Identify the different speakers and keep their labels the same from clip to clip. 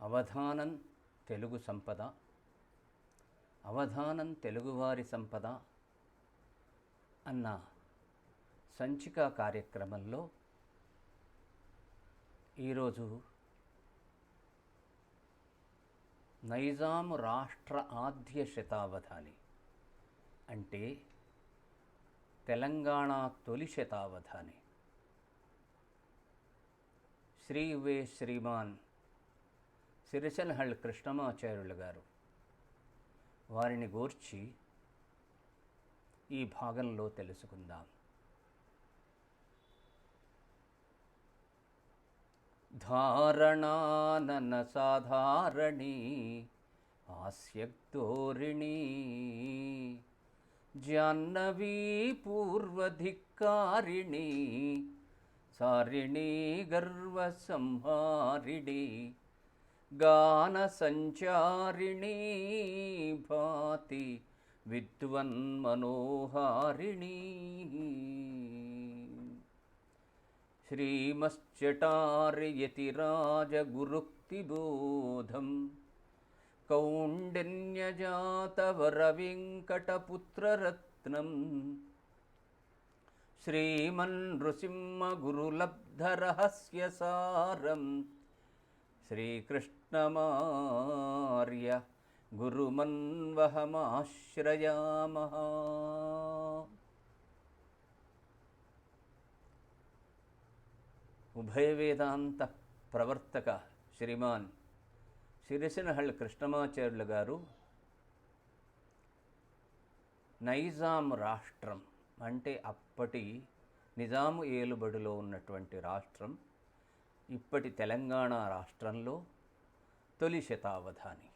Speaker 1: అవధానం తెలుగు సంపద అవధానం తెలుగువారి సంపద అన్న సంచిక కార్యక్రమంలో ఈరోజు నైజాం రాష్ట్ర ఆద్య శతావధాని అంటే తెలంగాణ తొలి శతావధాని. శ్రీ వే శ్రీమాన్ సిరిసెల్హళ్ కృష్ణమాచార్యులు గారు వారిని గూర్చి ఈ భాగంలో తెలుసుకుందాం. ధారణానన సాధారణి హాస్యక్తోరిణీ జాహ్నవీ పూర్వధికారిణి సారిణీ గర్వసంహారిణి गानसञ्चारिणी भाति विद्वन्मनोहारिणी। श्रीमश्चटार्यतिराजगुरुक्तिबोधं कौण्डन्यजातवरवेङ्कटपुत्ररत्नम् श्रीमन् नृसिंहगुरुलब्धरहस्यसारम् గురుమన్వహమాశ్రయామః. ఉభయ వేదాంత ప్రవర్తక శ్రీమాన్ సిరిసినహళ్ళ కృష్ణమాచార్యులు గారు నైజాం రాష్ట్రం అంటే అప్పటి నిజాము ఏలుబడిలో ఉన్నటువంటి రాష్ట్రం ఇప్పటి తెలంగాణ రాష్ట్రంలో తొలి శతావధాని.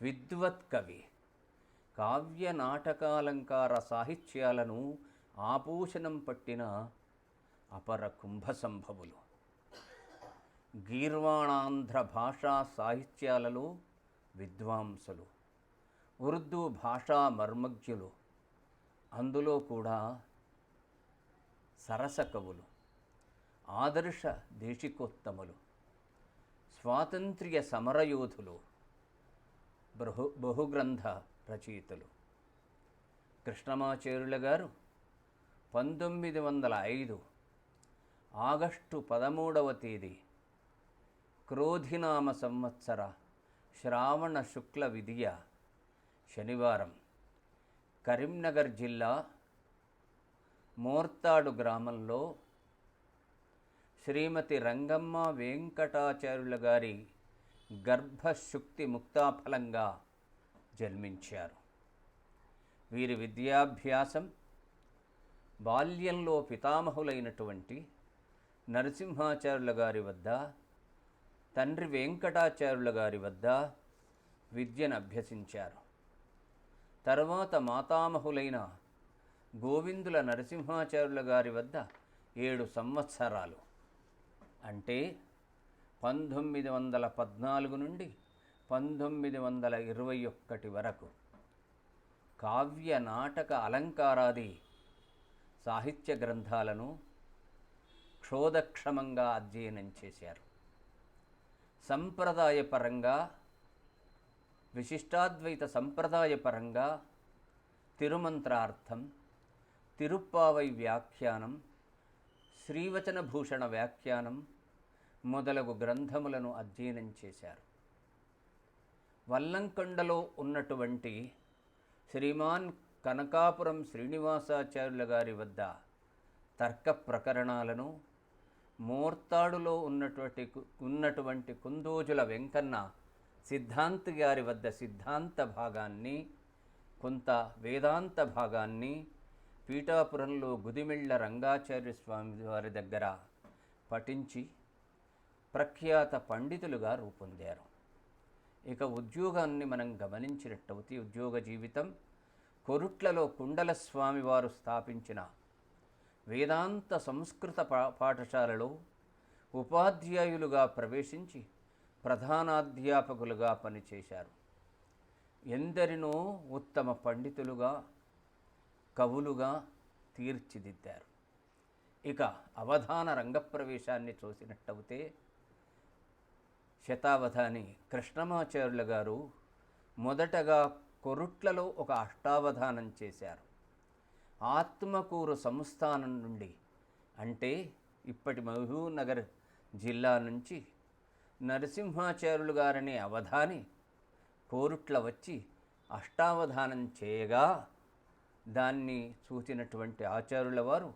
Speaker 1: విద్వత్ కవి కావ్య నాటకాలంకార సాహిత్యాలను ఆపోషణం పట్టిన అపర కుంభ సంభవులు. గీర్వాణాంధ్ర భాషా సాహిత్యాలలో విద్వాంసులు. ఉర్దూ భాషా మర్మజ్ఞులు. అందులో కూడా సరస కవులు. ఆదర్శ దేశికోత్తములు స్వాతంత్ర్య సమరయోధులు బహు బహుగ్రంథ రచయితలు. కృష్ణమాచార్యుల గారు పంతొమ్మిది వందల ఐదు ఆగస్టు పదమూడవ తేదీ క్రోధినామ సంవత్సర శ్రావణ శుక్ల విధియ శనివారం కరీంనగర్ జిల్లా మోర్తాడు గ్రామంలో శ్రీమతి రంగమ్మ వెంకటాచార్యుల గారి గర్భశుక్తి ముక్తాఫలంగా జన్మించారు. వీరి విద్యాభ్యాసం బాల్యంలో పితామహులైనటువంటి నరసింహాచార్యుల గారి వద్ద తండ్రి వెంకటాచార్యుల గారి వద్ద విద్యను అభ్యసించారు. తర్వాత మాతామహులైన గోవిందుల నరసింహాచార్యుల గారి వద్ద ఏడు సంవత్సరాలు. అంటే పంతొమ్మిది వందల పద్నాలుగు నుండి పంతొమ్మిది వందల ఇరవై ఒక్కటి వరకు కావ్య నాటక అలంకారాది సాహిత్య గ్రంథాలను క్షోధక్షమంగా అధ్యయనం చేశారు. సంప్రదాయపరంగా విశిష్టాద్వైత సంప్రదాయపరంగా తిరుమంత్రార్థం తిరుప్పావై వ్యాఖ్యానం శ్రీవచన భూషణ వ్యాఖ్యానం మొదలగు గ్రంథములను అధ్యయనం చేశారు. వల్లంకొండలో ఉన్నటువంటి శ్రీమాన్ కనకాపురం శ్రీనివాసాచార్యుల గారి వద్ద తర్క ప్రకరణాలను మోర్తాడులో ఉన్నటువంటి కు- ఉన్నటువంటి కుందోజుల వెంకన్న సిద్ధాంతి గారి వద్ద సిద్ధాంత భాగాన్ని కొంత వేదాంత భాగాన్ని పీఠాపురంలో గుదిమిళ్ళ రంగాచార్య స్వామి వారి దగ్గర పఠించి ప్రఖ్యాత పండితులుగా రూపొందారు. ఇక ఉద్యోగాన్ని మనం గమనించినట్టవుతే ఉద్యోగ జీవితం కొరుట్లలో కుండల స్వామివారు స్థాపించిన వేదాంత సంస్కృత పా పాఠశాలలో ఉపాధ్యాయులుగా ప్రవేశించి ప్రధానాధ్యాపకులుగా పనిచేశారు. ఎందరినో ఉత్తమ పండితులుగా కవులుగా తీర్చిదిద్దారు. ఇక అవధాన రంగప్రవేశాన్ని చూసినట్టయితే శతావధాని కృష్ణమాచార్యుల గారు మొదటగా కొరుట్లలో ఒక అష్టావధానం చేశారు. ఆత్మకూరు సంస్థానం నుండి అంటే ఇప్పటి మహబూబ్నగర్ జిల్లా నుంచి నరసింహాచార్యులు గారనే అవధాని కోరుట్ల వచ్చి అష్టావధానం చేయగా దాన్ని చూసినటువంటి ఆచార్యుల వారు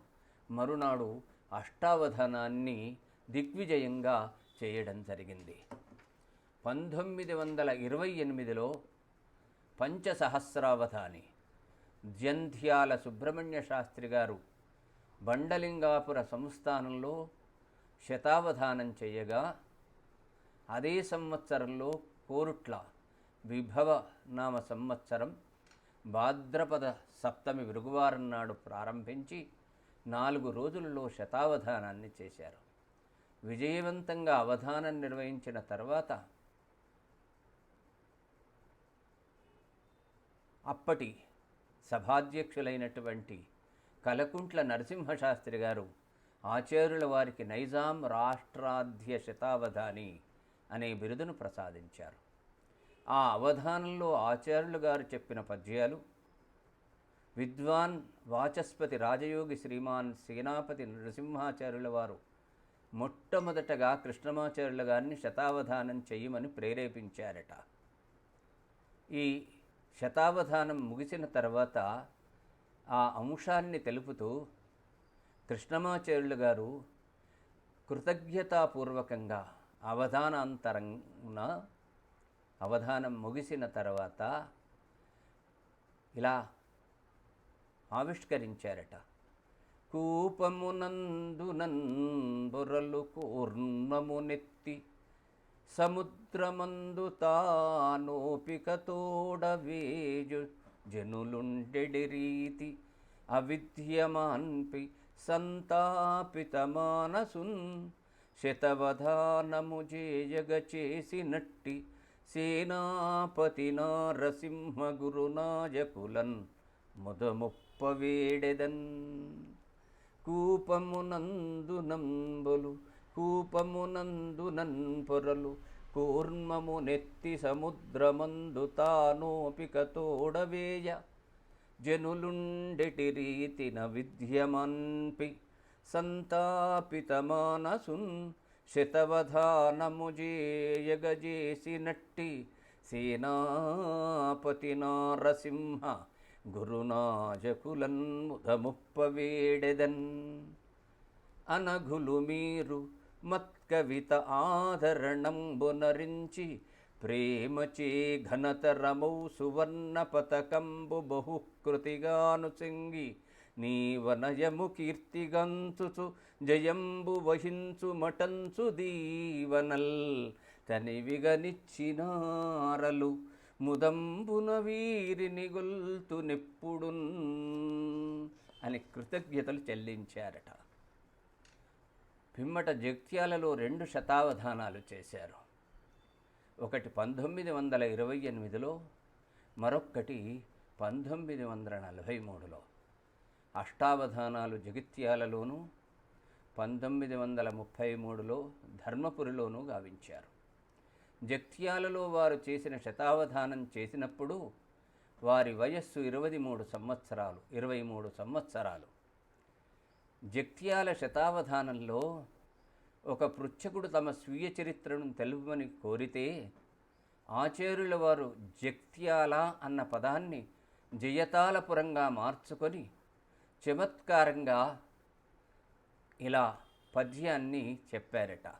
Speaker 1: మరునాడు అష్టావధానాన్ని దిగ్విజయంగా చేయడం జరిగింది. పంతొమ్మిది వందల ఇరవై ఎనిమిదిలో పంచసహస్రావధాని జంధ్యాల సుబ్రహ్మణ్య శాస్త్రి గారు బండలింగాపుర సంస్థానంలో శతావధానం చేయగా అదే సంవత్సరంలో కోరుట్ల విభవ నామ సంవత్సరం భాద్రపద సప్తమి విరుగువారం నాడు ప్రారంభించి నాలుగు రోజులలో శతావధానాన్ని చేశారు. విజయవంతంగా అవధానం నిర్వహించిన తర్వాత అప్పటి సభాధ్యక్షులైనటువంటి కలకుంట్ల నరసింహశాస్త్రి గారు ఆచార్యుల వారికి నైజాం రాష్ట్రాధ్య శతావధాని అనే బిరుదును ప్రసాదించారు. ఆ అవధానంలో ఆచార్యులు గారు చెప్పిన పద్యాలు విద్వాన్ వాచస్పతి రాజయోగి శ్రీమాన్ సేనాపతి నృసింహాచార్యుల వారు మొట్టమొదటగా కృష్ణమాచార్యుల గారిని శతావధానం చేయమని ప్రేరేపించారట. ఈ శతావధానం ముగిసిన తర్వాత ఆ అంశాన్ని తెలుపుతూ కృష్ణమాచార్యులు గారు కృతజ్ఞతాపూర్వకంగా అవధానాంతరంగా అవధానం ముగిసిన తర్వాత ఇలా ఆవిష్కరించారట. కూపమునందునన్ బొరలు కూర్ణమునెత్తి సముద్రమందు తానోపికతోడవేజు జనులుండెడి రీతి అవిద్యమాన్పి సంతాపితమానసున్ శతవధానము చేయగ చేసినట్టి సేనాపతి నరసింహ గురునాయకులన్ ముదముప్ప వేడెదన్ కూపమునందు నంబులు కూపమునందు నన్పొరలు కూర్మము నెత్తి సముద్రమందు తానోపిక తోడవేయ. జనులుండెటి రీతిన విద్యమన్పి సంతాపితమానసున్ మానసున్ శతవధానము జేయగజేసినట్టి సేనాపతి నారసింహ గురునాజకులన్ ముదముప్పవేడెదన్ అనఘులు మీరు మత్కవిత ఆదరణంబునరించి ప్రేమచే ఘనతరమౌ సువర్ణ పతకంబు బహుకృతిగానుసంగి నీవనయము కీర్తిగంతుచు జయంబు వహించు మటంచు దీవనల్. తనివిగనిచ్చినారలు ముదంబున వీరిని గొల్తు నెప్పుడున్. అని కృతజ్ఞతలు చెల్లించారట. పిమ్మట జగ్త్యాలలో రెండు శతావధానాలు చేశారు. ఒకటి పంతొమ్మిది వందల ఇరవై ఎనిమిదిలో మరొక్కటి పంతొమ్మిది వందల నలభై మూడులో. అష్టావధానాలు జగిత్యాలలోనూ పంతొమ్మిది వందల ముప్పై మూడులో ధర్మపురిలోనూ గావించారు. జగిత్యాలలో వారు చేసిన శతావధానం చేసినప్పుడు వారి వయస్సు ఇరవై మూడు సంవత్సరాలు ఇరవై మూడు సంవత్సరాలు. జగిత్యాల శతావధానంలో ఒక పృచ్ఛకుడు తమ స్వీయ చరిత్రను తెలుపమని కోరితే ఆచార్యుల వారు జగ్త్యాల అన్న పదాన్ని జయతాలపురంగా మార్చుకొని చమత్కారంగా ఇలా పద్యాన్ని చెప్పారట.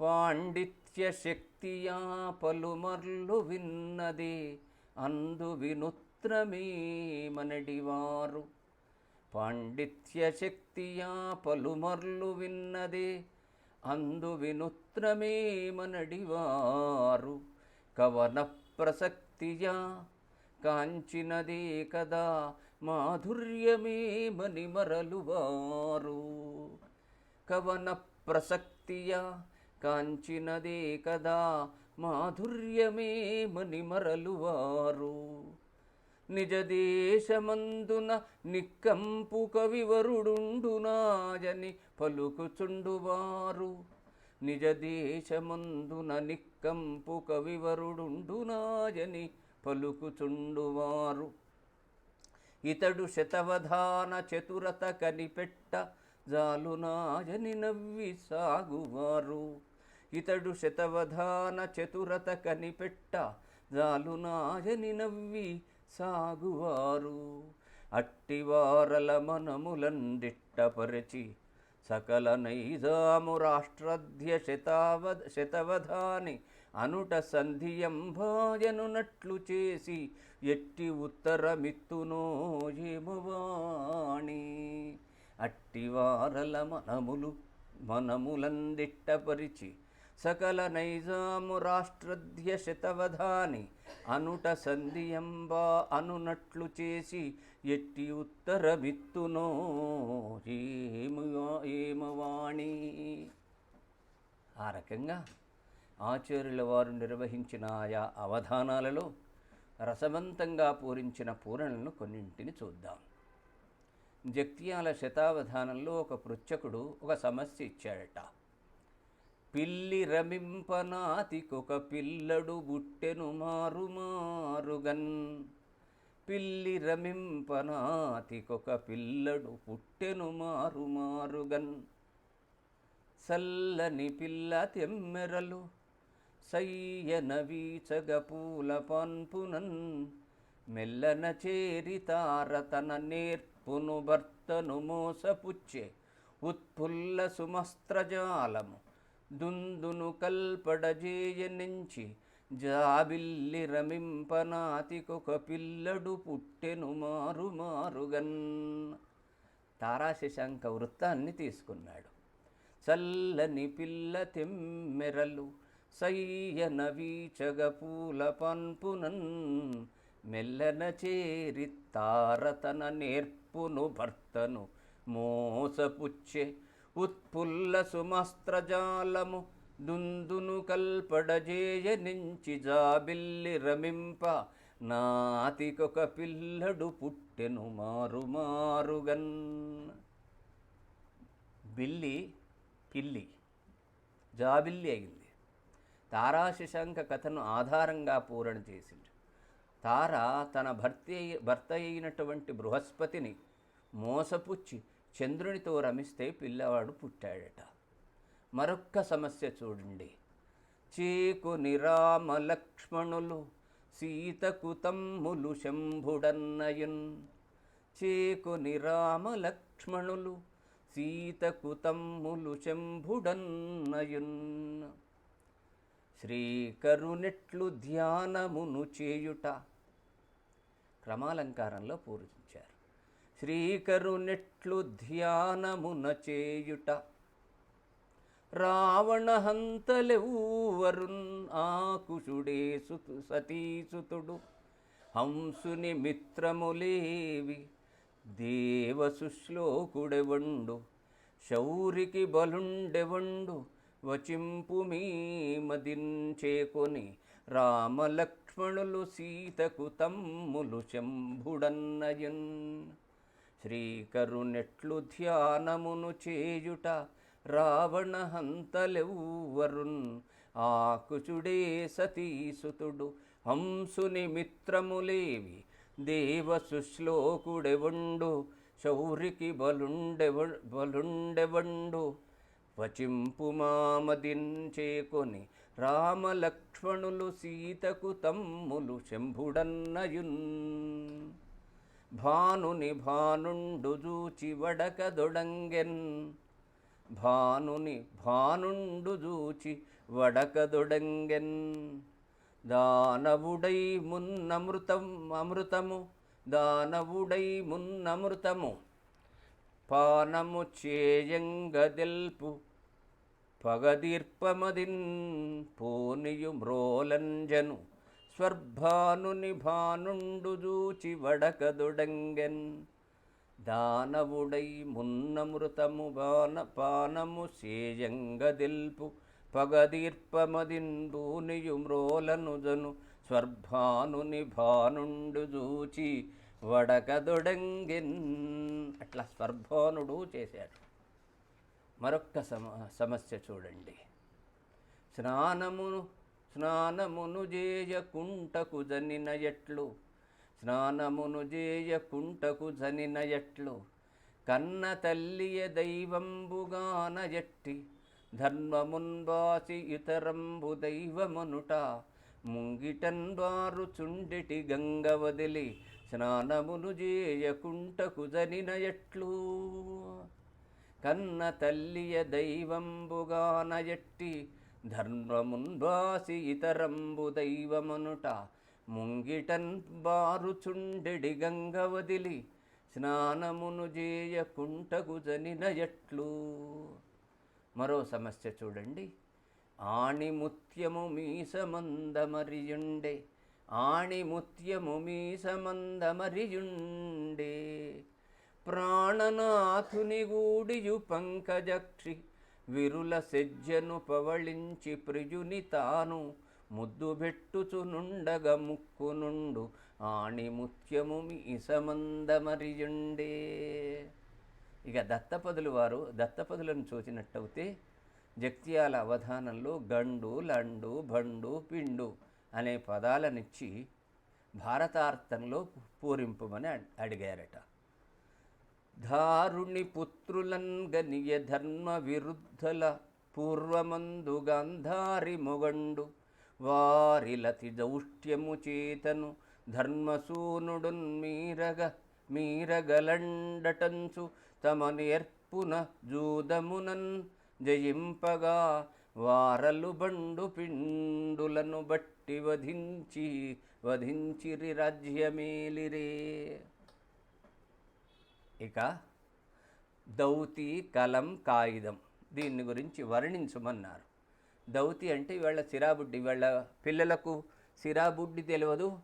Speaker 1: పాండిత్య శక్తియా పలుమర్లు విన్నది అందు వినుత్రమే మనడివారు. పాండిత్య శక్తియా పలుమర్లు విన్నదే అందు వినుత్రమే మనడివారు. కవన ప్రసక్తియా కాంచినదే కదా మాధుర్యమే మనిమరలువారు కవన ప్రసక్తియా కాంచినదే కదా మాధుర్యమే మనిమరలువారు నిజ దేశమందున నిక్కంపు కవివరుడుండునాయని పలుకుచుండువారు. నిజ దేశమందున నిక్కంపు కవివరుడుండునాయని పలుకుచుండువారు. ఇతడు శతవధాన చతురత కనిపెట్ట జాలునాయని నవ్వి సాగువారు. ఇతడు శతవధాన చతురత కనిపెట్ట జాలునాయని నవ్వి సాగువారు. అట్టివారల మనములందిట్టపరచి సకల నైజాము రాష్ట్రధ్య శతావ శతవధాని అనుట సంధియం భోజనునట్లు చేసి ఎట్టి ఉత్తరమిత్తునో ఏమువాణి? అట్టివారల మనములు మనములందిట్టపరిచి సకల నైజాము రాష్ట్రధ్య శతవధాని అనుట సంధియంబా అనునట్లు చేసి ఎట్టి ఉత్తరమిత్తునో ఏమ ఏమవాణి? ఆ రకంగా ఆచార్యుల వారు నిర్వహించిన ఆయా అవధానాలలో రసవంతంగా పూరించిన పూరణలను కొన్నింటిని చూద్దాం. జక్తియాల శతావధానంలో ఒక పృచ్చకుడు ఒక సమస్య ఇచ్చాడట. పిల్లి రమింపనాతికొక పిల్లడు బుట్టెను మారు మారుగన్. పిల్లి రమింపనాతికొక పిల్లడు పుట్టెను మారు మారుగన్. సల్లని పిల్ల తెమ్మెరలు సయ్యన వీచగ పూల మెల్లన చేరి తారతన నేర్పును భర్తను మోసపుచ్చే ఉత్ఫుల్ల సుమస్త్రజాలము దుందును కల్పడజేయనించి జాబిల్లి రమింపనాతికొక పిల్లడు పుట్టెను మారు మారుగన్. తారాశశాంక వృత్తాన్ని తీసుకున్నాడు. చల్లని పిల్ల తెమ్మెరలు సయ్యన వీచగ పూల పన్పునన్ మెల్లన చేరి తారతన నేర్పును భర్తను మోసపుచ్చే ఉత్పుల్ల సుమస్త్రజాలము దుందును కల్పడజేయ నుంచి జాబిల్లి రమింప నాతికొక పిల్లడు పుట్టెను మారు మారుగన్. బిల్లి పిల్లి జాబిల్లి అయింది. తారాశశాంక కథను ఆధారంగా పూరణ చేసింది తార తన భర్త భర్త అయినటువంటి బృహస్పతిని మోసపుచ్చి చంద్రునితో రమిస్తే పిల్లవాడు పుట్టాడట. మరొక్క సమస్య చూడండి. చీకు నిరామ లక్ష్మణులు సీతకు తమ్ములు శంభుడన్నయున్. చేకు నిరామ లక్ష్మణులు సీతకు తమ్ములు శంభుడన్నయున్. శ్రీకరునెట్లు ధ్యానమును చేయుట క్రమాలంకారంలో పూజించారు శ్రీకరునెట్లు ధ్యానమున చేయుట రావణ హంతలెవ్వరున్ ఆకుశుడే సుతు సతీసుతుడు. హంసుని మిత్రములేవి దేవసుశ్లోకుడెవండు శౌరికి బలుండెవండు వచింపు మీ మదించేకొని రామలక్ష్మణులు సీతకు తమ్ములు శంభుడన్నయన్. శ్రీకరుణెట్లు ధ్యానమును చేయుట రావణ హంతలెవ్వరున్. ఆకుచుడే సతీసుతుడు హంసుని మిత్రములేవి దేవసుశ్లోకుడెవండు శౌరికి బలుండెవ బలుండెవండు. వచింపు మామదించేకొని రామలక్ష్మణులు సీతకు తమ్ములు శంభుడన్నయున్. భానుని భానుండు జూచి వడక దొడంగెన్ భానుని భానుండు జూచి వడకదొడంగెన్. దానవుడై మున్నమృతం అమృతము దానవుడై మున్నమృతము పానము చేయంగదెల్పు పగదీర్పమదిన్ పోనియు మ్రోలంజను స్వర్భానుని భానుండు దూచి వడకదొడంగెన్ దానవుడై మున్నమృతము బాన పానము సేయంగదిల్పు పగదీర్పమదిన్ భూనియు మ్రోలనుజను స్వర్భానుని భానుండు దూచి వడకదొడంగెన్. అట్లా స్వర్భోనుడు చేశాడు. మరొక్క సమ సమస్య చూడండి. స్నానమును స్నానమును జేయకుంటకు జనిన ఎట్లు? స్నానమును జేయకుంటకు జనిన ఎట్లు? కన్న తల్లియ దైవంబుగాన ఎట్టి? ధర్మమున్వాసి ఇతరంబు దైవమనుట? ముంగిటన్ వారు చుండిటి గంగ వదిలి స్నానమును చేయకుంట జనిన ఎట్లు? కన్న తల్లియ దైవంబుగాన ఎట్టి? ధర్మమున్వాసి ఇతరంబు దైవమనుట ముంగిటన్ బారుచుండెడి గంగ వదిలి స్నానమును జేయకుంటకు జనిన ఎట్లు? మరో సమస్య చూడండి. ఆణిముత్యము మీసమందమరియుండే ఆణిముత్యము మీసమందమరియుండే ప్రాణనాథుని గూడియు పంకజక్షి విరుల సెజ్జను పవళించి ప్రియుని తాను ముద్దుబెట్టుచునుండగ ముక్కునుండు ఆణిముత్యము మీసమందమరియుండే ఇక దత్తపదులు వారు దత్తపదులను చూసినట్టయితే జక్త్యాల అవధానంలో గండు లండు భండు పిండు అనే పదాలనిచ్చి భారతార్థంలో పూరింపమని అడ్- అడిగారట. దారుణి పుత్రులంగనియ ధర్మ విరుద్ధల పూర్వమందు గాంధారి మొగండు వారిలతి దౌష్ట్యము చేతను ధర్మసూనుడున్ మీరగ మీరగలండటంచు తమ నేర్పున జూదమునన్ జయింపగా వారలు బండు పిండులను బట్టి వధించి వధించిరి రాజ్యమేలిరే ఇక దౌతి కలం కాగితం దీన్ని గురించి వర్ణించమన్నారు. దౌతి అంటే ఇవాళ సిరాబుడ్డి ఇవాళ పిల్లలకు సిరాబుడ్డి తెలియదు.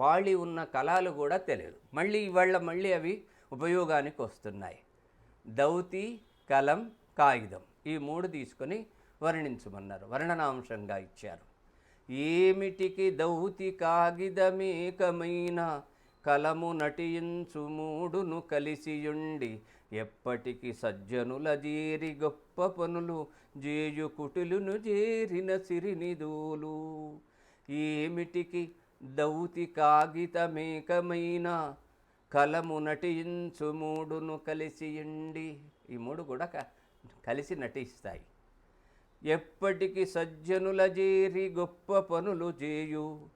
Speaker 1: పాళి ఉన్న కళాలు కూడా తెలియదు. మళ్ళీ ఇవాళ మళ్ళీ అవి ఉపయోగానికి వస్తున్నాయి. దౌతి కలం కాగితం ఈ మూడు తీసుకొని వర్ణించమన్నారు వర్ణనాంశంగా ఇచ్చారు. ఏమిటికి దౌతి కాగిదమేకమైన కలము నటించు మూడును కలిసియుండి ఎప్పటికి సజ్జనుల జేరి గొప్ప పనులు జేయు కుటులును జేరిన సిరినిదూలు. ఏమిటికి దౌతి కాగితమేకమైన కలము నటించు మూడును కలిసియుండి ఈ మూడు కూడా క- కలిసి నటిస్తాయి. ఎప్పటికి సజ్జనుల చేరి గొప్ప పనులు చేయు.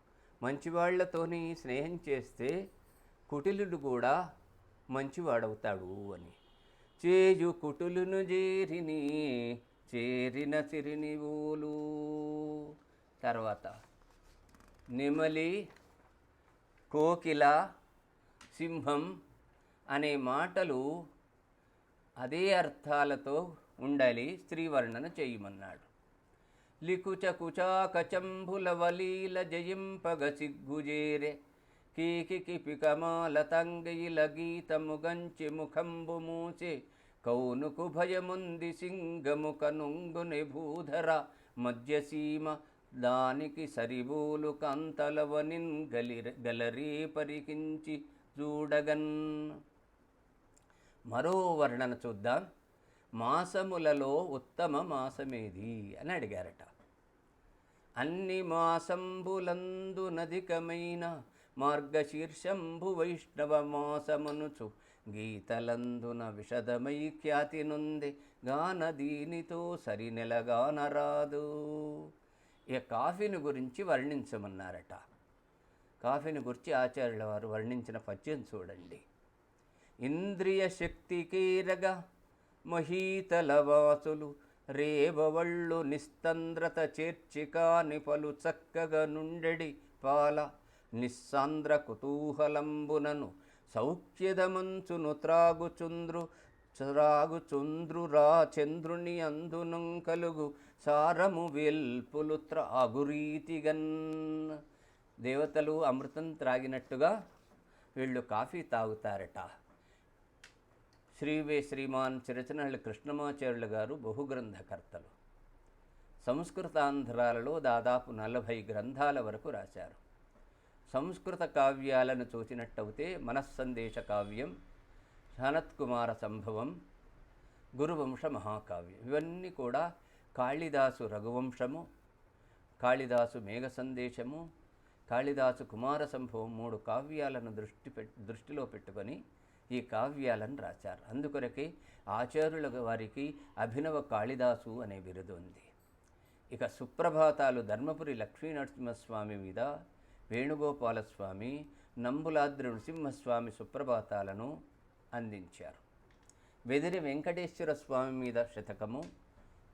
Speaker 1: మంచివాళ్ళతోని స్నేహం చేస్తే కుటిలుడు కూడా మంచివాడవుతాడు అని. చేయు కుటులును చేరిని చేరిన సిరినివూలు. తర్వాత నెమలి కోకిల సింహం అనే మాటలు అదే అర్థాలతో ఉండలి స్త్రీవర్ణన చేయమన్నాడు. లికుచ కుచాకచంబుల వలీల జయింపగ సిగ్గుజేరే కీకి పికమాల తంగయిల గీతము గంచి ముఖంబు మూసి కౌనుకు భయముంది సింగము కనుంగుని భూధర మధ్యసీమ దానికి సరిబూలు కంతలవనిన్ గలిర గలరీ పరికించి చూడగన్. మరో వర్ణన చూద్దాం. మాసములలో ఉత్తమ మాసమేది అని అడిగారట. అన్ని మాసంబులందునధికమైన మార్గశీర్షంభు వైష్ణవ మాసమునుచు గీతలందున విషదమై ఖ్యాతి నుంది గాన దీనితో సరినెలగానరాదు. ఇక కాఫీని గురించి వర్ణించమన్నారట. కాఫీని గురించి ఆచార్యుల వారు వర్ణించిన పద్యం చూడండి. ఇంద్రియ శక్తి కీరగా మహీతలవాసులు రేబవళ్ళు నిస్తంద్రత చేర్చికాని పలు చక్కగా నుండెడి పాల నిస్సాంద్ర కుతూహలంబునను సౌఖ్యదమంచును త్రాగుచుంద్రు త్రాగుచుంద్రురా చంద్రుని అందునం కలుగు సారము వెల్పులు త్రాగురీతిగన్. దేవతలు అమృతం త్రాగినట్టుగా వీళ్ళు కాఫీ తాగుతారట. శ్రీవే శ్రీమాన్ చిరచనహళ్ళి కృష్ణమాచార్యులు గారు బహుగ్రంథకర్తలు. సంస్కృతాంధ్రాలలో దాదాపు నలభై గ్రంథాల వరకు రాశారు. సంస్కృత కావ్యాలను చూచినట్టయితే మనస్సందేశ కావ్యం శనత్కుమార సంభవం గురువంశ మహాకావ్యం. ఇవన్నీ కూడా కాళిదాసు రఘువంశము కాళిదాసు మేఘ సందేశము కాళిదాసు కుమార సంభవం మూడు కావ్యాలను దృష్టి పెట్ దృష్టిలో పెట్టుకొని ఈ కావ్యాలను రాశారు. అందుకొరకే ఆచార్యుల వారికి అభినవ కాళిదాసు అనే బిరుదు ఉంది. ఇక సుప్రభాతాలు ధర్మపురి లక్ష్మీ నరసింహస్వామి మీద వేణుగోపాలస్వామి నంబులాద్రి నృసింహస్వామి సుప్రభాతాలను అందించారు. వెదిరి వెంకటేశ్వర స్వామి మీద శతకము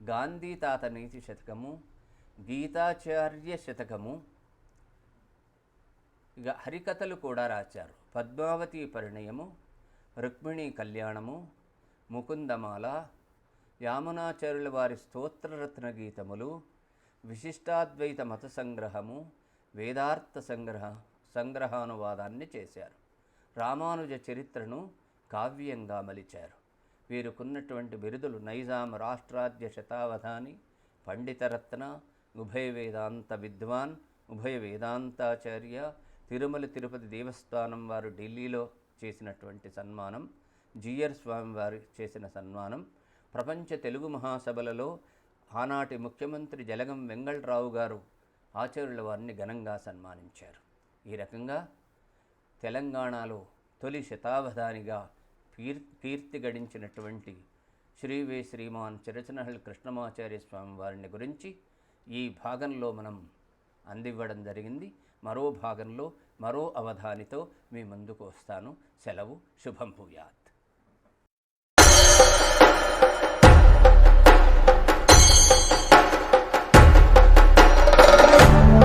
Speaker 1: గాంధీ తాత నీతి శతకము గీతాచార్య శతకము ఇక హరికథలు కూడా రాశారు. పద్మావతి పరిణయము రుక్మిణీ కళ్యాణము ముకుందమాల యామునాచార్యుల వారి స్తోత్రరత్న గీతములు విశిష్టాద్వైత మత సంగ్రహము వేదార్థ సంగ్రహ సంగ్రహానువాదాన్ని చేశారు. రామానుజ చరిత్రను కావ్యంగా మలిచారు. వీరుకున్నటువంటి బిరుదులు నైజాం రాష్ట్రాద్య శతావధాని పండితరత్న ఉభయ వేదాంత విద్వాన్ ఉభయ వేదాంతాచార్య తిరుమల తిరుపతి దేవస్థానం వారు ఢిల్లీలో చేసినటువంటి సన్మానం జియర్ స్వామివారు చేసిన సన్మానం ప్రపంచ తెలుగు మహాసభలలో ఆనాటి ముఖ్యమంత్రి జలగం వెంగళరావు గారు ఆచార్యుల వారిని ఘనంగా సన్మానించారు. ఈ రకంగా తెలంగాణలో తొలి శతావధానిగా కీర్ కీర్తి గడించినటువంటి శ్రీవే శ్రీమాన్ చిరచనహల్ కృష్ణమాచార్య స్వామి వారిని గురించి ఈ భాగంలో మనం అందివ్వడం జరిగింది. మరో భాగంలో మరో అవధానితో మీ ముందుకు వస్తాను. సెలవు శుభం భూయాత్.